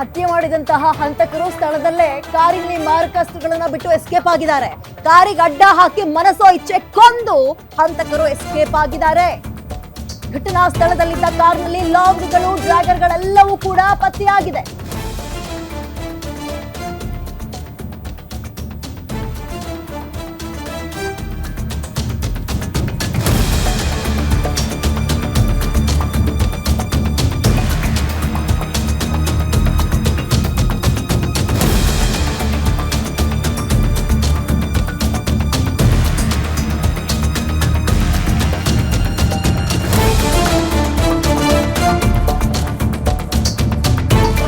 ಹತ್ಯೆ ಮಾಡಿದಂತಹ ಹಂತಕರು ಸ್ಥಳದಲ್ಲೇ ಕಾರಿನಲ್ಲಿ ಮಾರಕಾಸ್ತ್ರಗಳನ್ನ ಬಿಟ್ಟು ಎಸ್ಕೇಪ್ ಆಗಿದ್ದಾರೆ. ಕಾರಿಗೆ ಅಡ್ಡ ಹಾಕಿ ಮನಸ್ಸೋ ಇಚ್ಛೆ ಕೊಂದು ಹಂತಕರು ಎಸ್ಕೇಪ್ ಆಗಿದ್ದಾರೆ. ಘಟನಾ ಸ್ಥಳದಲ್ಲಿದ್ದ ಕಾರ್ನಲ್ಲಿ ಲಾಂಗ್ಗಳು ಡ್ರ್ಯಾಗರ್ಗಳೆಲ್ಲವೂ ಕೂಡ ಪತ್ತೆಯಾಗಿದೆ.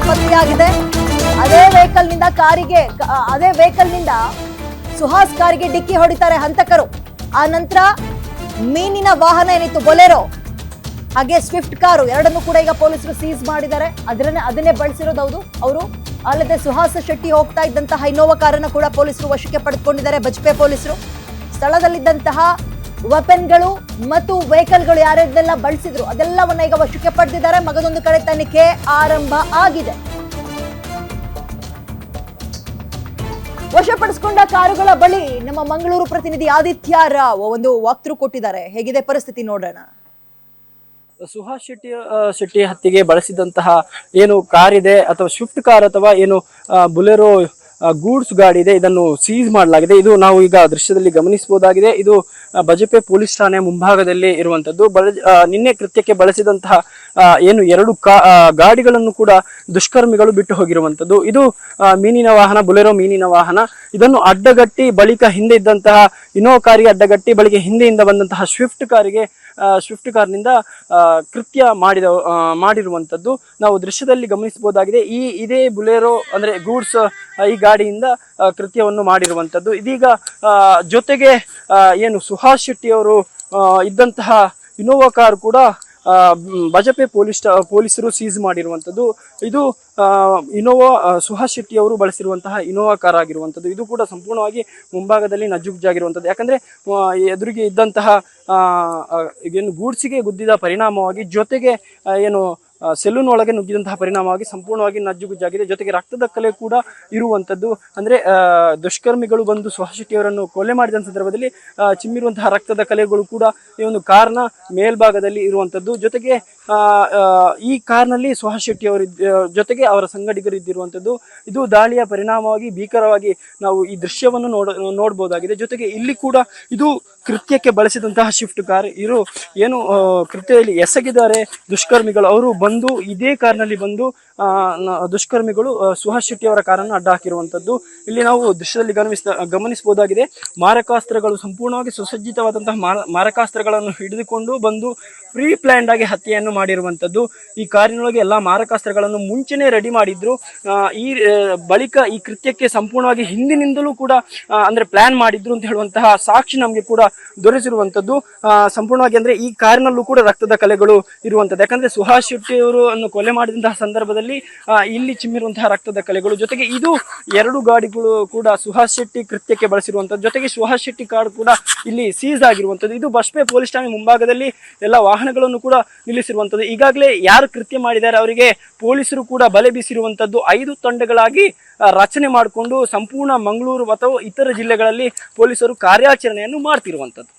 ಪತ್ತೆಯಾಗಿದೆ ಅದೇ ವೆಹಿಕಲ್ನಿಂದ ಕಾರಿಗೆ, ಅದೇ ವೆಹಿಕಲ್ನಿಂದ ಸುಹಾಸ್ ಕಾರಿಗೆ ಡಿಕ್ಕಿ ಹೊಡಿತಾರೆ ಹಂತಕರು. ಆ ನಂತರ ಮೀನಿನ ವಾಹನ ಏನಿತ್ತು? ಬೊಲೆರೋ. ಹಾಗೆ ಸ್ವಿಫ್ಟ್ ಕಾರು, ಎರಡನ್ನೂ ಕೂಡ ಈಗ ಪೊಲೀಸರು ಸೀಸ್ ಮಾಡಿದ್ದಾರೆ. ಅದರನ್ನೇ, ಅದನ್ನೇ ಬಳಸಿರೋದು ಹೌದು. ಅವರು ಅಲ್ಲದೆ ಸುಹಾಸ ಶೆಟ್ಟಿ ಹೋಗ್ತಾ ಇದ್ದಂತಹ ಇನೋವಾ ಕಾರನ್ನು ಕೂಡ ಪೊಲೀಸರು ವಶಕ್ಕೆ ಪಡೆದುಕೊಂಡಿದ್ದಾರೆ, ಬಜ್ಪೆ ಪೊಲೀಸರು. ಸ್ಥಳದಲ್ಲಿದ್ದಂತಹ ವೆಪನ್ಗಳು ಮತ್ತು ವೆಹಿಕಲ್ಗಳು ಯಾರ್ಯಾರೆಲ್ಲ ಬಳಸಿದ್ರು, ಅದೆಲ್ಲವನ್ನ ಈಗ ವಶಕ್ಕೆ ಪಡೆದಿದ್ದಾರೆ. ಮಗದೊಂದು ಕಡೆ ತನಿಖೆ ಆರಂಭ ಆಗಿದೆ. ವಶಪಡಿಸಿಕೊಂಡ ಕಾರುಗಳ ಬಳಿ ನಮ್ಮ ಮಂಗಳೂರು ಪ್ರತಿನಿಧಿ ಆದಿತ್ಯ ರಾವ್ ಒಂದು ವಾಕ್ತೃ ಕೊಟ್ಟಿದ್ದಾರೆ. ಹೇಗಿದೆ ಪರಿಸ್ಥಿತಿ ನೋಡೋಣ. ಸುಹಾಸ್ ಶೆಟ್ಟಿ ಶೆಟ್ಟಿ ಹತ್ತಿಗೆ ಬಳಸಿದಂತಹ ಏನು ಕಾರ್ ಇದೆ ಅಥವಾ ಸ್ವಿಫ್ಟ್ ಕಾರ್ ಅಥವಾ ಏನು ಬುಲೆರೋ ಗೂಡ್ಸ್ ಗಾಡಿ ಇದೆ. ಇದನ್ನು ಸೀಸ್ ಮಾಡಲಾಗಿದೆ. ಇದು ನಾವು ಈಗ ದೃಶ್ಯದಲ್ಲಿ ಗಮನಿಸಬಹುದಾಗಿದೆ. ಇದು ಬಜಪೆ ಪೊಲೀಸ್ ಠಾಣೆ ಮುಂಭಾಗದಲ್ಲಿ ಇರುವಂತದ್ದು. ನಿನ್ನೆ ಕೃತ್ಯಕ್ಕೆ ಬಳಸಿದಂತಹ ಏನು ಎರಡು ಗಾಡಿಗಳನ್ನು ಕೂಡ ದುಷ್ಕರ್ಮಿಗಳು ಬಿಟ್ಟು ಹೋಗಿರುವಂತದ್ದು. ಇದು ಮೀನಿನ ವಾಹನ, ಬುಲೆರೋ ಮೀನಿನ ವಾಹನ. ಇದನ್ನು ಅಡ್ಡಗಟ್ಟಿ ಬಳಿಕ ಹಿಂದೆ ಇದ್ದಂತಹ ಇನೋ ಕಾರಿಗೆ ಅಡ್ಡಗಟ್ಟಿ ಬಳಿಕ ಹಿಂದೆಯಿಂದ ಬಂದಂತಹ ಸ್ವಿಫ್ಟ್ ಕಾರಿಗೆ ಸ್ವಿಫ್ಟ್ ಕಾರ್ನಿಂದ ಕೃತ್ಯ ಮಾಡಿದ ಮಾಡಿರುವಂಥದ್ದು ನಾವು ದೃಶ್ಯದಲ್ಲಿ ಗಮನಿಸಬಹುದಾಗಿದೆ. ಈ ಇದೇ ಬುಲೆರೋ ಅಂದ್ರೆ ಗೂಡ್ಸ್ ಈ ಗಾಡಿಯಿಂದ ಕೃತ್ಯವನ್ನು ಮಾಡಿರುವಂತದ್ದು ಇದೀಗ ಜೊತೆಗೆ ಏನು ಸುಹಾಸ್ ಶೆಟ್ಟಿ ಅವರು ಆ, ಇದ್ದಂತಹ ಇನೋವಾ ಕಾರ್ ಕೂಡ ಬಜಪೆ ಪೊಲೀಸ್ ಪೊಲೀಸರು ಸೀಸ್ ಮಾಡಿರುವಂಥದ್ದು. ಇದು ಇನೋವಾ ಸುಹಾಸ್ ಶೆಟ್ಟಿ ಅವರು ಬಳಸಿರುವಂತಹ ಇನೋವಾ ಕಾರ್ ಆಗಿರುವಂಥದ್ದು. ಇದು ಕೂಡ ಸಂಪೂರ್ಣವಾಗಿ ಮುಂಭಾಗದಲ್ಲಿ ನಜ್ಜುಗುಜ್ಜಾಗಿರುವಂತದ್ದು ಯಾಕಂದರೆ ಎದುರಿಗೆ ಇದ್ದಂತಹ ಏನು ಗೂಡ್ಸಿಗೆ ಗುದ್ದಿದ ಪರಿಣಾಮವಾಗಿ ಜೊತೆಗೆ ಏನು ಸೆಲೂನ್ ಒಳಗೆ ನುಗ್ಗಿದಂತಹ ಪರಿಣಾಮವಾಗಿ ಸಂಪೂರ್ಣವಾಗಿ ನಜ್ಜುಗುಜ್ಜಾಗಿದೆ. ಜೊತೆಗೆ ರಕ್ತದ ಕಲೆ ಕೂಡ ಇರುವಂತದ್ದು ಅಂದ್ರೆ ದುಷ್ಕರ್ಮಿಗಳು ಬಂದು ಸುಹಾಶೆಟ್ಟಿಯವರನ್ನು ಕೊಲೆ ಮಾಡಿದ ಸಂದರ್ಭದಲ್ಲಿ ಚಿಮ್ಮಿರುವಂತಹ ರಕ್ತದ ಕಲೆಗಳು ಕೂಡ ಈ ಒಂದು ಕಾರ್ನ ಮೇಲ್ಭಾಗದಲ್ಲಿ ಇರುವಂತದ್ದು ಜೊತೆಗೆ ಈ ಕಾರ್ನಲ್ಲಿ ಸುಹಾಸ್ ಶೆಟ್ಟಿ ಅವರ ಜೊತೆಗೆ ಅವರ ಸಂಗಡಿಗರು ಇದ್ದಿರುವಂತದ್ದು ಇದು ದಾಳಿಯ ಪರಿಣಾಮವಾಗಿ ಭೀಕರವಾಗಿ ನಾವು ಈ ದೃಶ್ಯವನ್ನು ನೋಡ ನೋಡಬಹುದಾಗಿದೆ ಜೊತೆಗೆ ಇಲ್ಲಿ ಕೂಡ ಇದು ಕೃತ್ಯಕ್ಕೆ ಬಳಸಿದಂತಹ ಶಿಫ್ಟ್ ಕಾರ್. ಇರು, ಏನು ಕೃತ್ಯದಲ್ಲಿ ಎಸಗಿದ್ದಾರೆ ದುಷ್ಕರ್ಮಿಗಳು. ಅವರು ಬಂದು ಇದೇ ಕಾರ್ನಲ್ಲಿ ಬಂದು ದುಷ್ಕರ್ಮಿಗಳು ಸುಹಾಸ್ ಶೆಟ್ಟಿ ಅವರ ಕಾರನ್ನು ಅಡ್ಡ ಹಾಕಿರುವಂತದ್ದು ಇಲ್ಲಿ ನಾವು ದೃಶ್ಯದಲ್ಲಿ ಗಮನಿಸ ಗಮನಿಸಬಹುದಾಗಿದೆ ಮಾರಕಾಸ್ತ್ರಗಳು ಸಂಪೂರ್ಣವಾಗಿ ಸುಸಜ್ಜಿತವಾದಂತಹ ಮಾರ ಮಾರಕಾಸ್ತ್ರಗಳನ್ನು ಹಿಡಿದುಕೊಂಡು ಬಂದು ಪ್ರೀ ಪ್ಲಾನ್ಡ್ ಆಗಿ ಹತ್ಯೆಯನ್ನು ಮಾಡಿರುವಂತದ್ದು ಈ ಕಾರಿನೊಳಗೆ ಎಲ್ಲಾ ಮಾರಕಾಸ್ತ್ರಗಳನ್ನು ಮುಂಚೆನೆ ರೆಡಿ ಮಾಡಿದ್ರು. ಈ ಬಳಿಕ ಈ ಕೃತ್ಯಕ್ಕೆ ಸಂಪೂರ್ಣವಾಗಿ ಹಿಂದಿನಿಂದಲೂ ಕೂಡ ಅಂದ್ರೆ ಪ್ಲಾನ್ ಮಾಡಿದ್ರು ಅಂತ ಹೇಳುವಂತಹ ಸಾಕ್ಷಿ ನಮಗೆ ಕೂಡ ದೊರೆಸಿರುವಂತದ್ದು ಸಂಪೂರ್ಣವಾಗಿ ಅಂದ್ರೆ ಈ ಕಾರಿನಲ್ಲೂ ಕೂಡ ರಕ್ತದ ಕಲೆಗಳು ಇರುವಂತದ್ದು ಯಾಕಂದ್ರೆ ಸುಹಾಸ್ ಶೆಟ್ಟಿ ಅನ್ನು ಕೊಲೆ ಮಾಡಿದಂತಹ ಸಂದರ್ಭದಲ್ಲಿ ಇಲ್ಲಿ ಚಿಮ್ಮಿರುವಂತಹ ರಕ್ತದ ಕಲೆಗಳು. ಜೊತೆಗೆ ಇದು ಎರಡು ಗಾಡಿಗಳು ಕೂಡ ಸುಹಾಸ್ ಶೆಟ್ಟಿ ಕೃತ್ಯಕ್ಕೆ ಬಳಸಿರುವಂತದ್ದು ಜೊತೆಗೆ ಸುಹಾಸ್ ಶೆಟ್ಟಿ ಕಾರ್ ಕೂಡ ಇಲ್ಲಿ ಸೀಸ್ ಆಗಿರುವಂತದ್ದು ಇದು ಬಸ್ಪೆ ಪೊಲೀಸ್ ಠಾಣೆ ಮುಂಭಾಗದಲ್ಲಿ ಎಲ್ಲ ವಾಹನಗಳನ್ನು ಕೂಡ ನಿಲ್ಲಿಸಿರುವಂತದ್ದು ಈಗಾಗಲೇ ಯಾರು ಕೃತ್ಯ ಮಾಡಿದ್ದಾರೆ ಅವರಿಗೆ ಪೊಲೀಸರು ಕೂಡ ಬಲೆ ಬೀಸಿರುವಂತದ್ದು ಐದು ತಂಡಗಳಾಗಿ ರಚನೆ ಮಾಡಿಕೊಂಡು ಸಂಪೂರ್ಣ ಮಂಗಳೂರು ಅಥವಾ ಇತರ ಜಿಲ್ಲೆಗಳಲ್ಲಿ ಪೊಲೀಸರು ಕಾರ್ಯಾಚರಣೆಯನ್ನು ಮಾಡ್ತಿರುವಂತದ್ದು